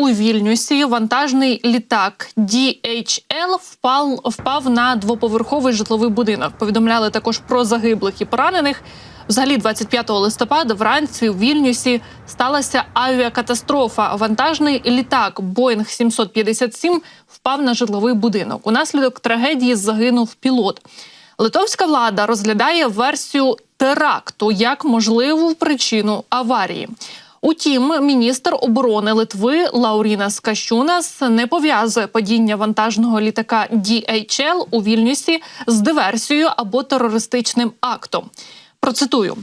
у Вільнюсі вантажний літак DHL впав, впав на двоповерховий житловий будинок. Повідомляли також про загиблих і поранених. Взагалі, 25 листопада вранці у Вільнюсі сталася авіакатастрофа. Вантажний літак Боїнг 757 впав на житловий будинок. Унаслідок трагедії загинув пілот. Литовська влада розглядає версію теракту як можливу причину аварії. Утім, міністр оборони Литви Лаурінас Кащунас не пов'язує падіння вантажного літака DHL у Вільнюсі з диверсією або терористичним актом. Процитую.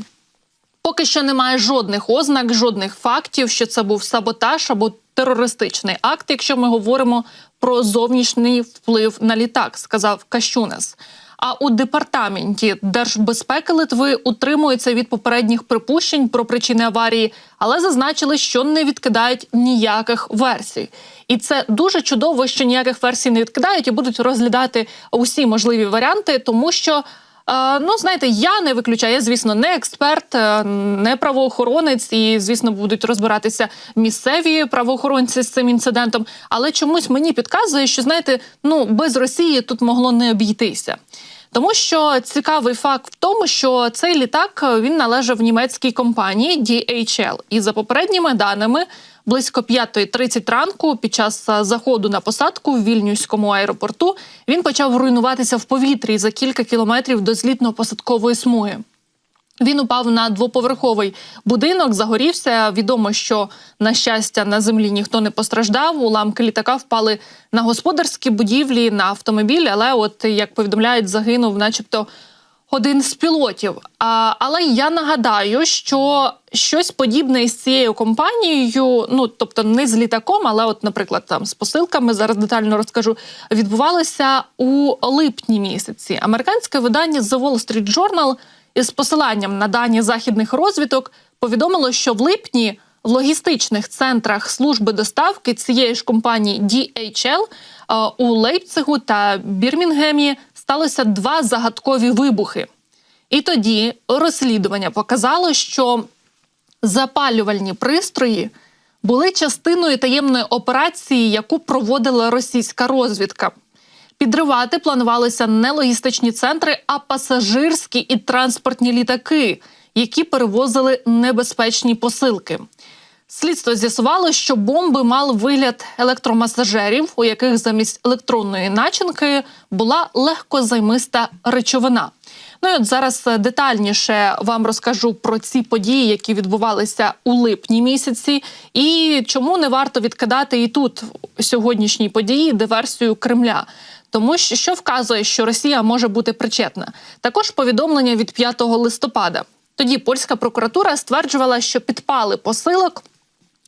Поки що немає жодних ознак, жодних фактів, що це був саботаж або терористичний акт, якщо ми говоримо про зовнішній вплив на літак, сказав Кащунес. А у департаменті держбезпеки Литви утримуються від попередніх припущень про причини аварії, але зазначили, що не відкидають ніяких версій. І це дуже чудово, що ніяких версій не відкидають і будуть розглядати усі можливі варіанти, тому що. Е, Ну, знаєте, я не виключаю, я, звісно, не експерт, е, не правоохоронець, і звісно, будуть розбиратися місцеві правоохоронці з цим інцидентом. Але чомусь мені підказує, що знаєте, ну без Росії тут могло не обійтися. Тому що цікавий факт в тому, що цей літак е, він належав німецькій компанії DHL. І за попередніми даними, близько 5.30 ранку, під час е, заходу на посадку в вільнюському аеропорту, він почав руйнуватися в повітрі за кілька кілометрів до злітно-посадкової смуги. Він упав на двоповерховий будинок, загорівся. Відомо, що на щастя на землі ніхто не постраждав. Уламки літака впали на господарські будівлі, на автомобіль. Але, от як повідомляють, загинув, начебто, один з пілотів. А, Але я нагадаю, що щось подібне із цією компанією, ну тобто не з літаком, але, от, наприклад, там з посилками зараз детально розкажу, відбувалося у липні місяці. Американське видання The Wall Street Journal – із посиланням на дані західних розвиток повідомило, що в липні в логістичних центрах служби доставки цієї ж компанії DHL е, у Лейпцигу та Бірмінгемі сталося два загадкові вибухи. І тоді розслідування показало, що запалювальні пристрої були частиною таємної операції, яку проводила російська розвідка. Підривати планувалися не логістичні центри, а пасажирські і транспортні літаки, які перевозили небезпечні посилки. Слідство з'ясувало, що бомби мали вигляд електромасажерів, у яких замість електронної начинки була легкозаймиста речовина. Ну і от зараз детальніше вам розкажу про ці події, які відбувалися у липні місяці, і чому не варто відкидати і тут сьогоднішній події диверсію Кремля тому що вказує, що Росія може бути причетна. Також повідомлення від 5 листопада. Тоді польська прокуратура стверджувала, що підпали посилок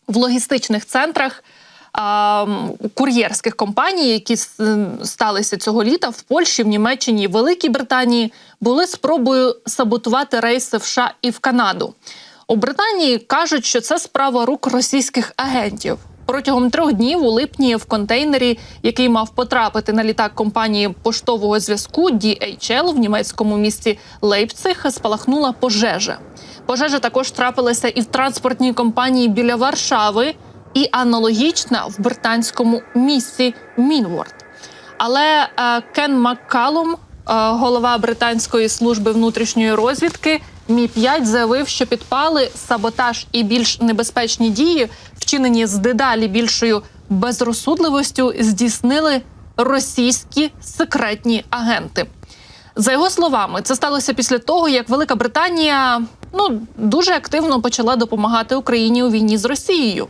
в логістичних центрах а, кур'єрських компаній, які сталися цього літа в Польщі, в Німеччині, в Великій Британії, були спробою саботувати рейси в США і в Канаду. У Британії кажуть, що це справа рук російських агентів. Протягом трьох днів у липні в контейнері, який мав потрапити на літак компанії поштового зв'язку DHL в німецькому місті Лейпциг, спалахнула пожежа. Пожежа також трапилася і в транспортній компанії біля Варшави, і аналогічна в британському місті Мінворд. Але е, Кен Маккалум, е, голова британської служби внутрішньої розвідки, Мі 5 заявив, що підпали саботаж і більш небезпечні дії, вчинені з дедалі більшою безрозсудливостю, здійснили російські секретні агенти. За його словами, це сталося після того, як Велика Британія ну дуже активно почала допомагати Україні у війні з Росією.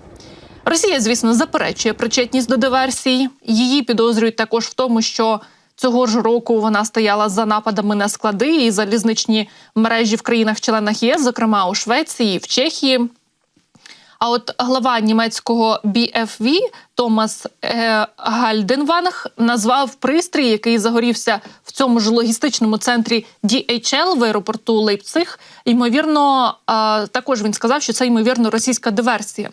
Росія, звісно, заперечує причетність до диверсії. Її підозрюють також в тому, що Цього ж року вона стояла за нападами на склади і залізничні мережі в країнах-членах ЄС, зокрема у Швеції, в Чехії. А от глава німецького BFV Томас е, Гальденванг назвав пристрій, який загорівся в цьому ж логістичному центрі DHL в аеропорту Лейпциг. Ймовірно, також він сказав, що це ймовірно російська диверсія.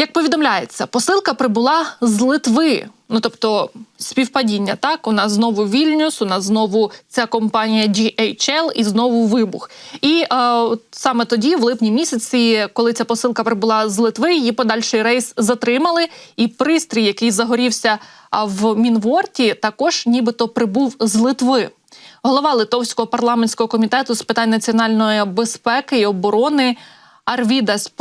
Як повідомляється, посилка прибула з Литви. Ну тобто співпадіння, так у нас знову Вільнюс, у нас знову ця компанія DHL і знову вибух. І е, саме тоді, в липні місяці, коли ця посилка прибула з Литви, її подальший рейс затримали. І пристрій, який загорівся в Мінворті, також нібито прибув з Литви. Голова Литовського парламентського комітету з питань національної безпеки і оборони. Арвідас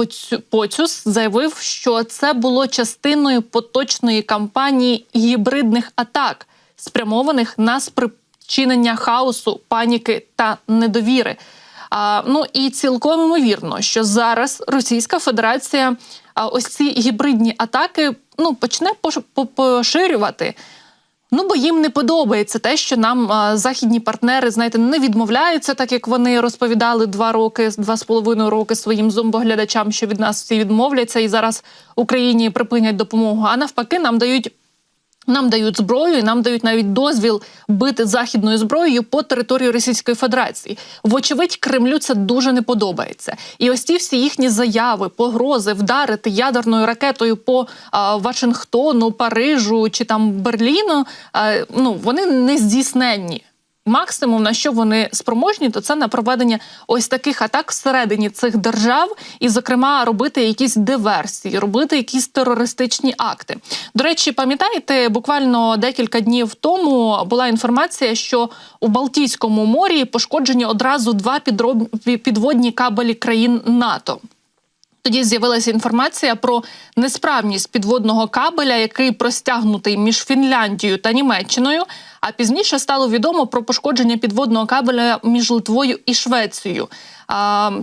Поцюс заявив, що це було частиною поточної кампанії гібридних атак, спрямованих на спричинення хаосу, паніки та недовіри. А, ну і цілком ймовірно, що зараз Російська Федерація а, ось ці гібридні атаки ну почне поширювати. Ну, бо їм не подобається те, що нам а, західні партнери, знаєте, не відмовляються, так як вони розповідали два роки, два з половиною роки своїм зомбоглядачам, що від нас всі відмовляться, і зараз Україні припинять допомогу. А навпаки, нам дають. Нам дають зброю, і нам дають навіть дозвіл бити західною зброєю по території Російської Федерації. Вочевидь, Кремлю це дуже не подобається. І ось ті всі їхні заяви, погрози вдарити ядерною ракетою по а, Вашингтону, Парижу чи там Берліну. а, ну вони не здійсненні. Максимум на що вони спроможні, то це на проведення ось таких атак всередині цих держав, і, зокрема, робити якісь диверсії, робити якісь терористичні акти. До речі, пам'ятаєте, буквально декілька днів тому була інформація, що у Балтійському морі пошкоджені одразу два підроб- підводні кабелі країн НАТО. Тоді з'явилася інформація про несправність підводного кабеля, який простягнутий між Фінляндією та Німеччиною. А пізніше стало відомо про пошкодження підводного кабеля між Литвою і Швецією.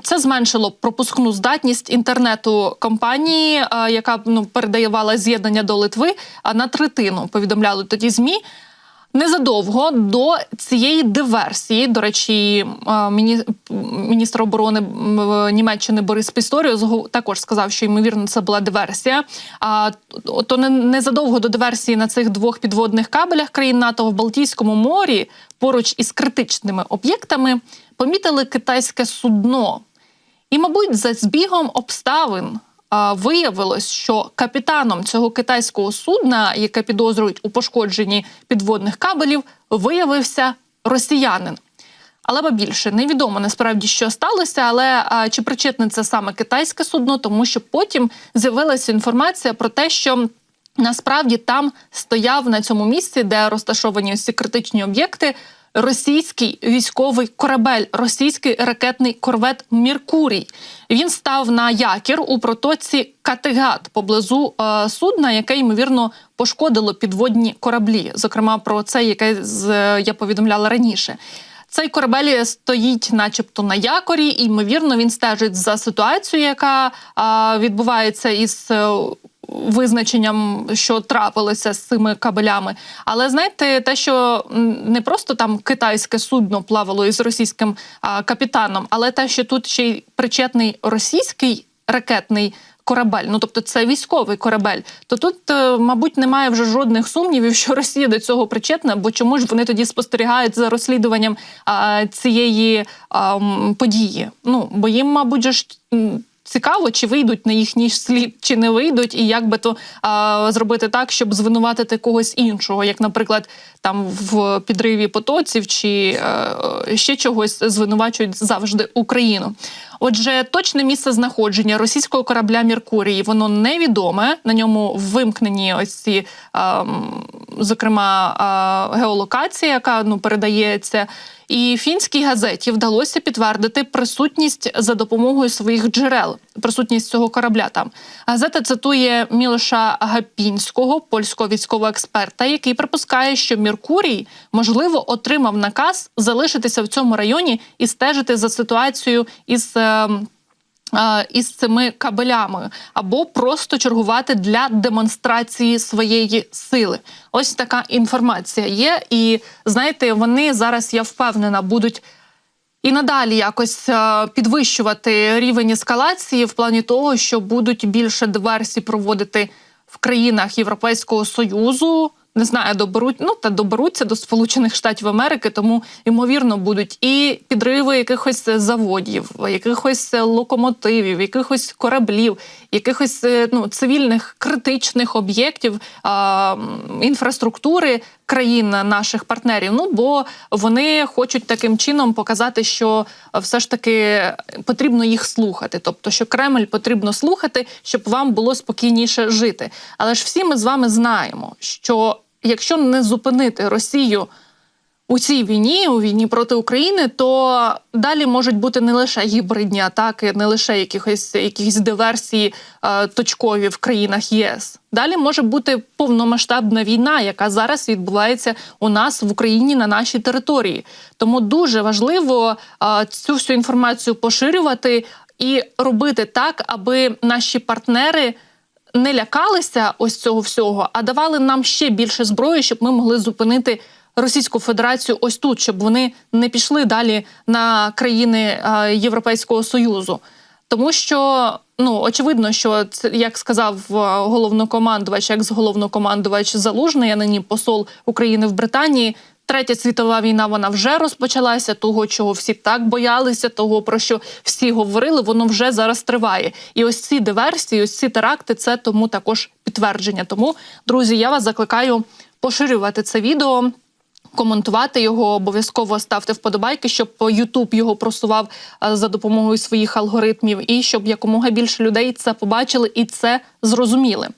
Це зменшило пропускну здатність інтернету компанії, яка ну передавала з'єднання до Литви, на третину повідомляли тоді змі. Незадовго до цієї диверсії, до речі, міністр оборони Німеччини Борис Пісторіус також сказав, що ймовірно це була диверсія. А то незадовго до диверсії на цих двох підводних кабелях країн НАТО в Балтійському морі поруч із критичними об'єктами помітили китайське судно. І, мабуть, за збігом обставин виявилось, що капітаном цього китайського судна, яке підозрюють у пошкодженні підводних кабелів, виявився росіянин. Але ба більше невідомо насправді, що сталося, але а, чи причетне це саме китайське судно, тому що потім з'явилася інформація про те, що насправді там стояв на цьому місці, де розташовані ці критичні об'єкти, російський військовий корабель, російський ракетний корвет Міркурій. Він став на якір у протоці Категат поблизу е, судна, яке ймовірно пошкодило підводні кораблі. Зокрема, про це яке з я повідомляла раніше. Цей корабель стоїть, начебто, на якорі, і ймовірно він стежить за ситуацією, яка а, відбувається із е, визначенням, що трапилося з цими кабелями. Але знаєте, те, що не просто там китайське судно плавало із російським а, капітаном, але те, що тут ще й причетний російський ракетний. Корабель, ну тобто це військовий корабель. То тут, е, мабуть, немає вже жодних сумнівів, що Росія до цього причетна, бо чому ж вони тоді спостерігають за розслідуванням а, цієї а, події? Ну бо їм, мабуть, ж. Цікаво, чи вийдуть на їхній слід, чи не вийдуть, і як би то а, зробити так, щоб звинуватити когось іншого, як, наприклад, там в підриві потоців чи е, ще чогось звинувачують завжди Україну. Отже, точне місце знаходження російського корабля Міркурій воно невідоме. На ньому вимкнені ось ці, ем, зокрема, геолокація, яка ну передається. І фінській газеті вдалося підтвердити присутність за допомогою своїх джерел, присутність цього корабля. Там газета цитує Мілоша Гапінського, польського військового експерта, який припускає, що Міркурій можливо отримав наказ залишитися в цьому районі і стежити за ситуацією із. Е, Із цими кабелями, або просто чергувати для демонстрації своєї сили. Ось така інформація є. І знаєте, вони зараз, я впевнена, будуть і надалі якось е, підвищувати рівень ескалації в плані того, що будуть більше диверсій проводити в країнах Європейського союзу. Не знаю, доберуть, ну та доберуться до Сполучених Штатів Америки, тому ймовірно будуть і підриви якихось заводів, якихось локомотивів, якихось кораблів, якихось е, ну цивільних критичних об'єктів а, інфраструктури країн наших партнерів. Ну бо вони хочуть таким чином показати, що все ж таки потрібно їх слухати, тобто що Кремль потрібно слухати, щоб вам було спокійніше жити. Але ж всі ми з вами знаємо, що якщо не зупинити Росію у цій війні, у війні проти України, то далі можуть бути не лише гібридні атаки, не лише якихось якісь диверсії е, точкові в країнах ЄС. Далі може бути повномасштабна війна, яка зараз відбувається у нас в Україні на нашій території. Тому дуже важливо е, цю всю інформацію поширювати і робити так, аби наші партнери не лякалися ось цього всього, а давали нам ще більше зброї, щоб ми могли зупинити Російську Федерацію ось тут, щоб вони не пішли далі на країни е, Європейського Союзу. Тому що ну очевидно, що це як сказав е, головнокомандувач, як з головнокомандувач Залужний, а нині посол України в Британії. Третя світова війна вона вже розпочалася. Того, чого всі так боялися, того про що всі говорили, воно вже зараз триває. І ось ці диверсії, ось ці теракти, це тому також підтвердження. Тому, друзі, я вас закликаю поширювати це відео. Коментувати його обов'язково ставте вподобайки, щоб YouTube його просував за допомогою своїх алгоритмів, і щоб якомога більше людей це побачили і це зрозуміли.